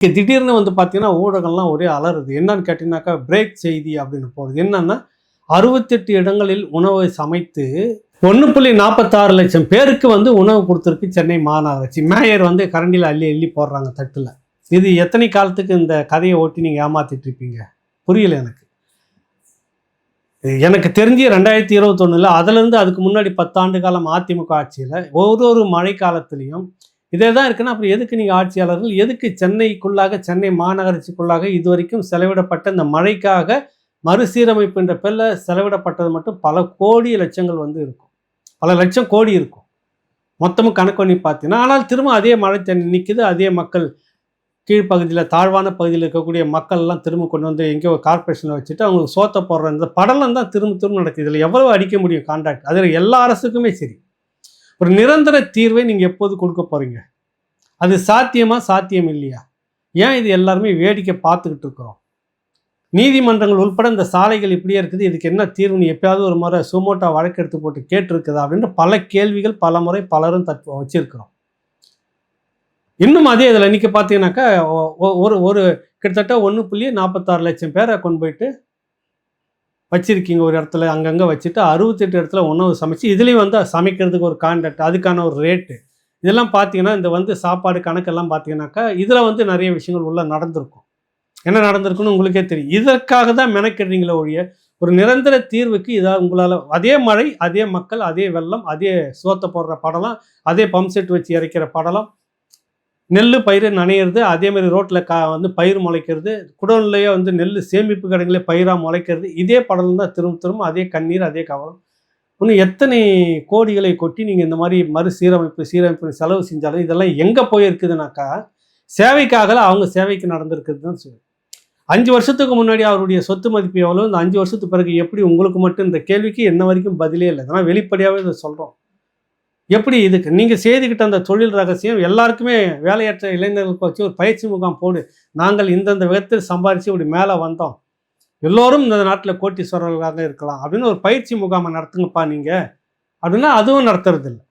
திடீர்னு வந்து பார்த்தீங்கன்னா ஊடகம்லாம் ஒரே அலறுது. என்னன்னு கேட்டிங்கனாக்கா பிரேக் செய்தி அப்படின்னு போகிறது என்னன்னா அறுபத்தெட்டு இடங்களில் உணவை சமைத்து ஒன்று புள்ளி நாற்பத்தாறு லட்சம் பேருக்கு வந்து உணவு கொடுத்துருக்கு சென்னை மாநகராட்சி. மேயர் வந்து கரண்டியில் அள்ளி அள்ளி போடுறாங்க தட்டில். இது எத்தனை காலத்துக்கு இந்த கதையை ஓட்டி நீங்கள் ஏமாத்திட்டு இருப்பீங்க? புரியல எனக்கு. எனக்கு தெரிஞ்சு ரெண்டாயிரத்தி இருபத்தொன்னில் அதுலேருந்து அதுக்கு முன்னாடி பத்தாண்டு காலம் அதிமுக ஆட்சியில் ஒரு ஒரு மழை காலத்துலேயும் இதே தான் இருக்குன்னா அப்புறம் எதுக்கு நீங்கள் ஆட்சியாளர்கள் எதுக்கு சென்னைக்குள்ளாக சென்னை மாநகராட்சிக்குள்ளாக இது வரைக்கும் செலவிடப்பட்ட இந்த மழைக்காக மறுசீரமைப்பு என்ற பேரில் செலவிடப்பட்டது மட்டும் பல கோடி லட்சங்கள் வந்து இருக்கும். பல லட்சம் கோடி இருக்கும். மொத்தமும் கணக்கு பண்ணி பார்த்தீங்கன்னா ஆனால் திரும்ப அதே மழை தண்ணி நிற்கிது அதே மக்கள் கீழ்ப்பகுதியில் தாழ்வான பகுதியில் இருக்கக்கூடிய மக்கள்லாம் திரும்ப கொண்டு வந்து எங்கேயோ கார்பரேஷனில் வச்சுட்டு அவங்களுக்கு சோத்த போடுற இந்த படலம் தான் திரும்ப திரும்ப நடக்குது. இதில் எவ்வளோ அடிக்க முடியும் கான்ட்ராக்ட் அதில் எல்லா அரசுக்குமே சரி. ஒரு நிரந்தர தீர்வை நீங்கள் எப்போது கொடுக்க போகிறீங்க அது சாத்தியமா சாத்தியம் இல்லையா? ஏன் இது எல்லாருமே வேடிக்கை பார்த்துக்கிட்டு இருக்கிறோம்? நீதிமன்றங்கள் உள்பட இந்த சாலைகள் இப்படியே இருக்குது இதுக்கு என்ன தீர்வுன்னு எப்பயாவது ஒரு முறை சுமோட்டா வழக்கெடுத்து போட்டு கேட்டிருக்குதா அப்படின்ற பல கேள்விகள் பல முறை பலரும் தற்போ வச்சிருக்கிறோம். இன்னும் அதே இதில் இன்றைக்கி பார்த்தீங்கன்னாக்கா ஒரு ஒரு கிட்டத்தட்ட ஒன்று புள்ளி நாற்பத்தாறு லட்சம் பேரை கொண்டு போயிட்டு வச்சுருக்கீங்க ஒரு இடத்துல அங்கங்கே வச்சுட்டு அறுபத்தெட்டு இடத்துல உணவு சமைச்சு இதுலேயும் வந்து சமைக்கிறதுக்கு ஒரு கான்ட்ராக்ட் அதுக்கான ஒரு ரேட்டு இதெல்லாம் பார்த்தீங்கன்னா இந்த வந்து சாப்பாடு கணக்கெல்லாம் பார்த்தீங்கன்னாக்கா இதில் வந்து நிறைய விஷயங்கள் உள்ள நடந்திருக்கும். என்ன நடந்திருக்குன்னு உங்களுக்கே தெரியும். இதற்காக தான் மெனக்கிடுறீங்களே ஒழிய ஒரு நிரந்தர தீர்வுக்கு இதாக உங்களால் அதே மழை அதே மக்கள் அதே வெள்ளம் அதே சோத்தை போடுற படலம் அதே பம்ப் செட் வச்சு இறைக்கிற படலம் நெல் பயிர் நனையிறது அதேமாதிரி ரோட்டில் கா வந்து பயிர் முளைக்கிறது குடோன்லேயே வந்து நெல் சேமிப்பு கடைகளே பயிராக முளைக்கிறது இதே படலம் தான் திரும்ப திரும்ப அதே கண்ணீர் அதே கவலம். இன்னும் எத்தனை கோடிகளை கொட்டி நீங்கள் இந்த மாதிரி மறுசீரமைப்பு சீரமைப்பு செலவு செஞ்சாலும் இதெல்லாம் எங்கே போயிருக்குதுனாக்கா சேவைக்காக அவங்க சேவைக்கு நடந்திருக்குது தான் சொல்லு அஞ்சு வருஷத்துக்கு முன்னாடி அவருடைய சொத்து மதிப்பு எவ்வளோ இந்த அஞ்சு வருஷத்துக்கு பிறகு எப்படி உங்களுக்கு மட்டும் இந்த கேள்விக்கு என்ன வரைக்கும் பதிலே இல்லை. இதெல்லாம் வெளிப்படையாகவே இதை சொல்கிறோம் எப்படி இதுக்கு? நீங்கள் செய்துக்கிட்ட அந்த தொழில் ரகசியம் எல்லாருக்குமே வேலையற்ற இளைஞர்களுக்கு வச்சு ஒரு பயிற்சி முகாம் போடு. நாங்கள் இந்தந்த விதத்தில் சம்பாரித்து இப்படி மேலே வந்தோம். எல்லோரும் இந்த நாட்டில் கோட்டீஸ்வரர்களாக இருக்கலாம். அப்படின்னு ஒரு பயிற்சி முகாமை நடத்துங்கப்பா நீங்கள் அப்படின்னா அதுவும் நடத்துறதில்லை.